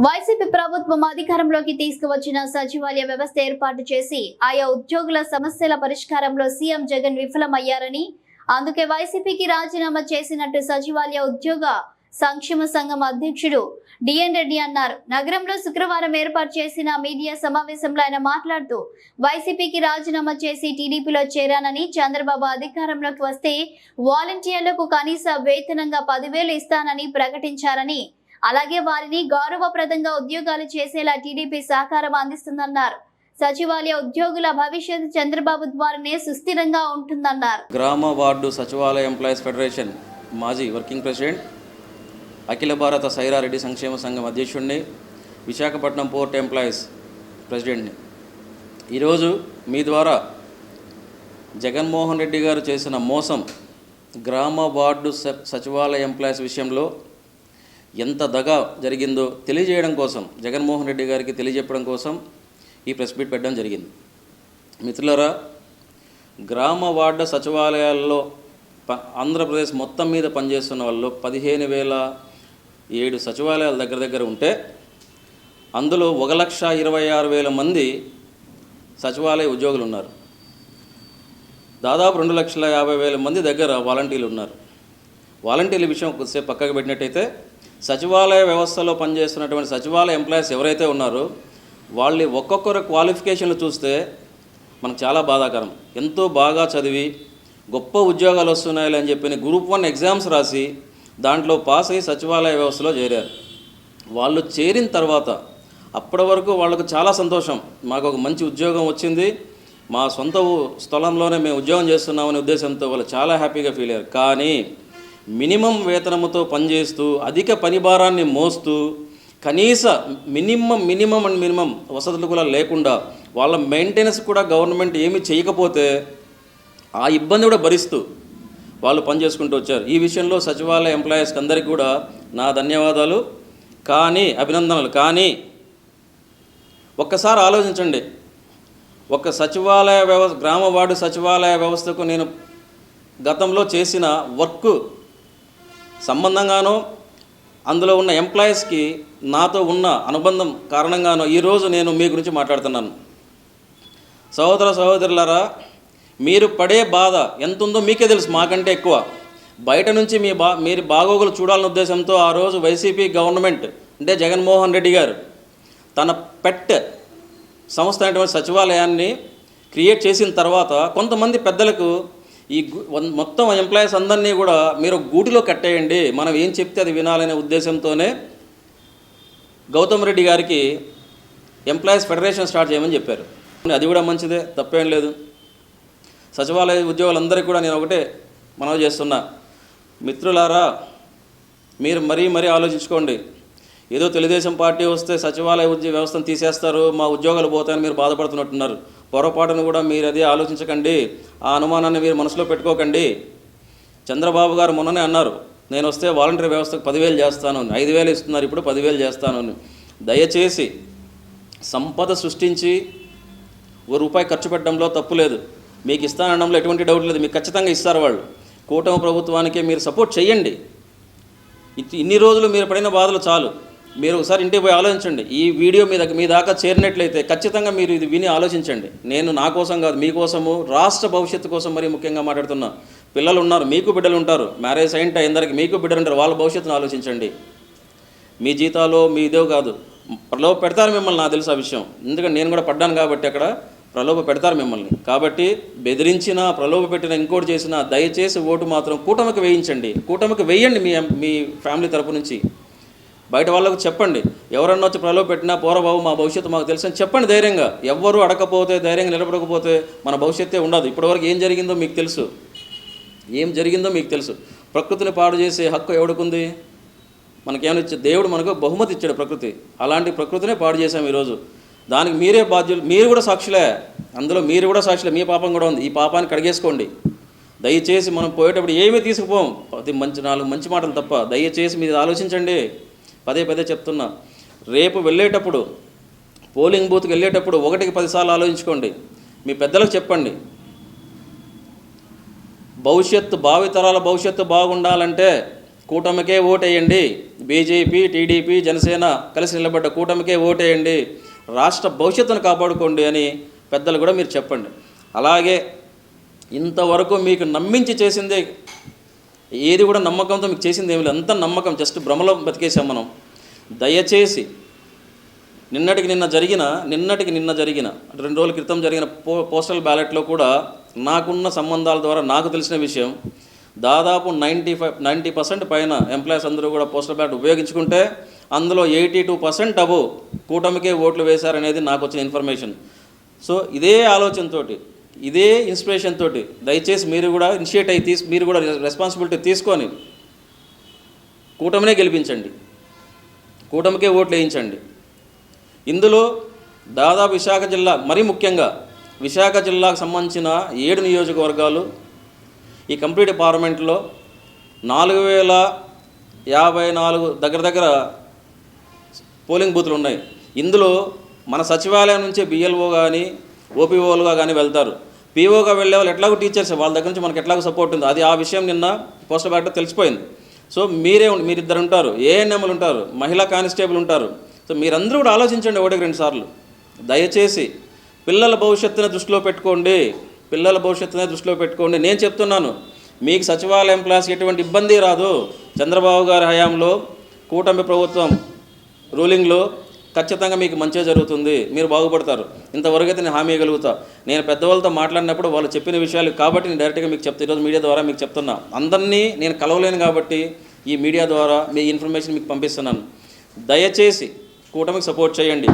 YCP ప్రభుత్వం అధికారంలోకి తీసుకువచ్చిన సచివాలయ వ్యవస్థ ఏర్పాటు చేసి ఆయా ఉద్యోగుల సమస్యల పరిష్కారంలో సీఎం జగన్ విఫలమయ్యారని అందుకే వైసీపీకి రాజీనామా చేసినట్టు సచివాలయ ఉద్యోగ సంక్షేమ సంఘం అధ్యక్షుడు డిఎన్ రెడ్డి అన్నారు. నగరంలో శుక్రవారం ఏర్పాటు చేసిన మీడియా సమావేశంలో ఆయన మాట్లాడుతూ వైసీపీకి రాజీనామా చేసి టీడీపీలో చేరానని చంద్రబాబు అధికారంలోకి వస్తే వాలంటీర్లకు కనీస వేతనంగా పదివేలు ఇస్తానని ప్రకటించారని అలాగే వారిని గౌరవప్రదంగా ఉద్యోగాలు చేసేలా టీడీపీ సహకారం అందిస్తుందన్నారు. సచివాలయ ఉద్యోగుల భవిష్యత్ చంద్రబాబు ద్వారానే సుస్థిరంగా ఉంటుందన్నారు. గ్రామ వార్డు సచివాలయ ఎంప్లాయీస్ ఫెడరేషన్ మాజీ వర్కింగ్ ప్రెసిడెంట్ అఖిల భారత సైరారెడ్డి సంక్షేమ సంఘం అధ్యక్షుడిని విశాఖపట్నం పోర్ట్ ఎంప్లాయీస్ ప్రెసిడెంట్ని. ఈరోజు మీ ద్వారా జగన్మోహన్ రెడ్డి గారు చేసిన మోసం గ్రామ వార్డు స- సచివాలయ ఎంప్లాయీస్ విషయంలో ఎంత దగా జరిగిందో తెలియజేయడం కోసం జగన్మోహన్ రెడ్డి గారికి తెలియజెప్పడం కోసం ఈ ప్రెస్ మీట్ పెట్టడం జరిగింది. మిత్రులరా గ్రామ వార్డు సచివాలయాల్లో ప ఆంధ్రప్రదేశ్ మొత్తం మీద పనిచేస్తున్న వాళ్ళు పదిహేను వేల ఏడు సచివాలయాల దగ్గర దగ్గర ఉంటే అందులో ఒక లక్ష ఇరవై ఆరు వేల మంది సచివాలయ ఉద్యోగులు ఉన్నారు. దాదాపు రెండు లక్షల యాభై వేల మంది దగ్గర వాలంటీర్లు ఉన్నారు. వాలంటీర్ల విషయం కొద్దిసేపు పక్కకు పెట్టినట్టయితే సచివాలయ వ్యవస్థలో పనిచేస్తున్నటువంటి సచివాలయ ఎంప్లాయీస్ ఎవరైతే ఉన్నారో వాళ్ళు ఒక్కొక్కరు క్వాలిఫికేషన్లు చూస్తే మనకు చాలా బాధాకరం. ఎంతో బాగా చదివి గొప్ప ఉద్యోగాలు వస్తున్నాయి అని చెప్పి గ్రూప్ వన్ ఎగ్జామ్స్ రాసి దాంట్లో పాస్ అయ్యి సచివాలయ వ్యవస్థలో చేరారు. వాళ్ళు చేరిన తర్వాత అప్పటి వరకు వాళ్ళకు చాలా సంతోషం. మాకు ఒక మంచి ఉద్యోగం వచ్చింది. మా సొంత స్థలంలోనే మేము ఉద్యోగం చేస్తున్నామనే ఉద్దేశంతో వాళ్ళు చాలా హ్యాపీగా ఫీల్ అయ్యారు. కానీ మినిమం వేతనముతో పనిచేస్తూ అధిక పనిభారాన్ని మోస్తూ కనీస మినిమం మినిమం అండ్ మినిమం వసతులు కూడా లేకుండా వాళ్ళ మెయింటెనెన్స్ కూడా గవర్నమెంట్ ఏమీ చేయకపోతే ఆ ఇబ్బంది కూడా భరిస్తూ వాళ్ళు పనిచేసుకుంటూ వచ్చారు. ఈ విషయంలో సచివాలయ ఎంప్లాయీస్కి అందరికీ కూడా నా ధన్యవాదాలు. కానీ అభినందనలు. కానీ ఒక్కసారి ఆలోచించండి. ఒక సచివాలయ వ్యవస్థ గ్రామ వార్డు సచివాలయ వ్యవస్థకు నేను గతంలో చేసిన వర్క్ సంబంధంగానో అందులో ఉన్న ఎంప్లాయీస్కి నాతో ఉన్న అనుబంధం కారణంగానో ఈరోజు నేను మీ గురించి మాట్లాడుతున్నాను. సహోదర సహోదరులారా మీరు పడే బాధ ఎంత ఉందో మీకే తెలుసు మాకంటే ఎక్కువ. బయట నుంచి మీ బా మీరు బాగోగులు చూడాలనే ఉద్దేశంతో ఆ రోజు వైసీపీ గవర్నమెంట్ అంటే జగన్మోహన్ రెడ్డి గారు తన పెట్ సంస్థ అయినటువంటి సచివాలయాన్ని క్రియేట్ చేసిన తర్వాత కొంతమంది పెద్దలకు ఈ మొత్తం ఎంప్లాయీస్ అందరినీ కూడా మీరు గూటిలో కట్టేయండి. మనం ఏం చెప్తే అది వినాలనే ఉద్దేశంతోనే గౌతమ్ రెడ్డి గారికి ఎంప్లాయీస్ ఫెడరేషన్ స్టార్ట్ చేయమని చెప్పారు. అది కూడా మంచిదే తప్పేం లేదు. సచివాలయ ఉద్యోగులందరికీ కూడా నేను ఒకటే మనవి చేస్తున్నా. మిత్రులారా మీరు మరీ మరీ ఆలోచించుకోండి. ఏదో తెలుగుదేశం పార్టీ వస్తే సచివాలయ ఉద్యోగ వ్యవస్థను తీసేస్తారు మా ఉద్యోగాలు పోతాయని మీరు బాధపడుతున్నట్టున్నారు. పొరపాటును కూడా మీరు అదే ఆలోచించకండి. ఆ అనుమానాన్ని మీరు మనసులో పెట్టుకోకండి. చంద్రబాబు గారు మొన్ననే అన్నారు నేను వస్తే వాలంటీర్ వ్యవస్థకు పదివేలు చేస్తాను ఐదు వేలు ఇస్తున్నారు ఇప్పుడు పదివేలు చేస్తాను దయచేసి సంపద సృష్టించి ఓ రూపాయి ఖర్చు పెట్టడంలో తప్పు లేదు. మీకు ఇస్తానడంలో ఎటువంటి డౌట్ లేదు. మీకు ఖచ్చితంగా ఇస్తారు వాళ్ళు. కూటమి ప్రభుత్వానికి మీరు సపోర్ట్ చేయండి ఇన్ని రోజులు మీరు పడిన బాధలు చాలు. మీరు ఒకసారి ఇంటికి పోయి ఆలోచించండి. ఈ వీడియో మీ దగ్గర మీ దాకా చేరినట్లయితే ఖచ్చితంగా మీరు ఇది విని ఆలోచించండి. నేను నా కోసం కాదు మీకోసము రాష్ట్ర భవిష్యత్తు కోసం మరీ ముఖ్యంగా మాట్లాడుతున్నా. పిల్లలు ఉన్నారు మీకు బిడ్డలు ఉంటారు. మ్యారేజ్ అయిన అందరికి మీకు బిడ్డలు ఉంటారు. వాళ్ళ భవిష్యత్తును ఆలోచించండి. మీ జీతాలో మీ ఇదే కాదు. ప్రలోభ పెడతారు మిమ్మల్ని నాకు తెలుసు ఆ విషయం. ఎందుకంటే నేను కూడా పడ్డాను కాబట్టి అక్కడ ప్రలోభ పెడతారు మిమ్మల్ని. కాబట్టి బెదిరించిన ప్రలోభ పెట్టిన ఇంకోటి చేసిన దయచేసి ఓటు మాత్రం కూటమికి వేయించండి. కూటమికి వేయండి మీ మీ ఫ్యామిలీ తరపు నుంచి. బయట వాళ్ళకు చెప్పండి. ఎవరన్నా వచ్చి ప్రలోభ పెట్టినా పోరబాబు మా భవిష్యత్తు మాకు తెలుసు అని చెప్పండి ధైర్యంగా. ఎవ్వరూ అడగకపోతే ధైర్యంగా నిలబడకపోతే మన భవిష్యత్తే ఉండదు. ఇప్పటివరకు ఏం జరిగిందో మీకు తెలుసు. ఏం జరిగిందో మీకు తెలుసు. ప్రకృతిని పాడు చేసే హక్కు ఎవడుకుంది? మనకేమైనా ఇచ్చే దేవుడు మనకు బహుమతి ఇచ్చాడు ప్రకృతి. అలాంటి ప్రకృతినే పాడు చేశాం ఈరోజు. దానికి మీరే బాధ్యులు మీరు కూడా సాక్షులే. అందులో మీరు కూడా సాక్షులే. మీ పాపం కూడా ఉంది. ఈ పాపాన్ని కడిగేసుకోండి. దయచేసి మనం పోయేటప్పుడు ఏమీ తీసుకుపోం. అది మంచి నాలుగు మంచి మాటలు తప్ప. దయచేసి మీరు ఆలోచించండి. పదే పదే చెప్తున్నా. రేపు వెళ్ళేటప్పుడు పోలింగ్ బూత్కి వెళ్ళేటప్పుడు ఒకటికి పదిసార్లు ఆలోచించుకోండి. మీ పెద్దలకు చెప్పండి. భవిష్యత్తు భావితరాల భవిష్యత్తు బాగుండాలంటే కూటమికే ఓటేయండి. బీజేపీ టీడీపీ జనసేన కలిసి నిలబడ్డ కూటమికే ఓటేయండి. రాష్ట్ర భవిష్యత్తును కాపాడుకోండి అని పెద్దలు కూడా మీరు చెప్పండి. అలాగే ఇంతవరకు మీకు నమ్మించి చేసిందే ఏది కూడా నమ్మకంతో మీకు చేసింది ఏమి లేదు. అంత నమ్మకం జస్ట్ భ్రమలో బతికేసాం మనం. దయచేసి నిన్నటికి నిన్న జరిగిన నిన్నటికి నిన్న జరిగిన రెండు రోజుల క్రితం జరిగిన పో పోస్టల్ బ్యాలెట్లో కూడా నాకున్న సంబంధాల ద్వారా నాకు తెలిసిన విషయం దాదాపు నైంటీ ఫైవ్ నైంటీ పర్సెంట్ పైన ఎంప్లాయీస్ అందరూ కూడా పోస్టల్ బ్యాలెట్ ఉపయోగించుకుంటే అందులో ఎయిటీ టూ పర్సెంట్ అబో కూటమికే ఓట్లు వేశారనేది నాకు వచ్చిన ఇన్ఫర్మేషన్. సో ఇదే ఆలోచనతోటి ఇదే ఇన్స్పిరేషన్ తోటి దయచేసి మీరు కూడా ఇనిషియేట్ అయ్యి తీసి మీరు కూడా రెస్పాన్సిబిలిటీ తీసుకొని కూటమినే గెలిపించండి. కూటమికే ఓట్లు వేయించండి. ఇందులో దాదాపు విశాఖ జిల్లా మరీ ముఖ్యంగా విశాఖ జిల్లాకు సంబంధించిన ఏడు నియోజకవర్గాలు ఈ కంప్లీట్ పార్లమెంట్లో నాలుగు వేల యాభై నాలుగు దగ్గర దగ్గర పోలింగ్ బూత్లు ఉన్నాయి. ఇందులో మన సచివాలయం నుంచే బిఎల్ఓ కానీ ఓపీఓలుగా కానీ వెళ్తారు. పీఓగా వెళ్ళే వాళ్ళు ఎట్లాగో టీచర్స్ వాళ్ళ దగ్గర నుంచి మనకి ఎట్లాగో సపోర్ట్ ఉంది. అది ఆ విషయం నిన్న పోస్టర్ బ్యాక్టర్ తెలిసిపోయింది. సో మీరే మీరిద్దరు ఉంటారు ఏఎన్ఎంలు ఉంటారు మహిళా కానిస్టేబుల్ ఉంటారు. సో మీరందరూ కూడా ఆలోచించండి ఒకటికి రెండు సార్లు. దయచేసి పిల్లల భవిష్యత్తుని దృష్టిలో పెట్టుకోండి. పిల్లల భవిష్యత్తునే దృష్టిలో పెట్టుకోండి. నేను చెప్తున్నాను మీకు సచివాలయం క్లాస్ ఎటువంటి ఇబ్బంది రాదు. చంద్రబాబు గారి హయాంలో కూటమి ప్రభుత్వం రూలింగ్లో ఖచ్చితంగా మీకు మంచిగా జరుగుతుంది. మీరు బాగుపడతారు. ఇంతవరకు అయితే నేను హామీ ఇవ్వగలుగుతా. నేను పెద్దవాళ్ళతో మాట్లాడినప్పుడు వాళ్ళు చెప్పిన విషయాలు కాబట్టి నేను డైరెక్ట్గా మీకు చెప్తా. ఈరోజు మీడియా ద్వారా మీకు చెప్తున్నా. అందరినీ నేను కలవలేను కాబట్టి ఈ మీడియా ద్వారా మీ ఇన్ఫర్మేషన్ మీకు పంపిస్తున్నాను. దయచేసి కూటమికి సపోర్ట్ చేయండి.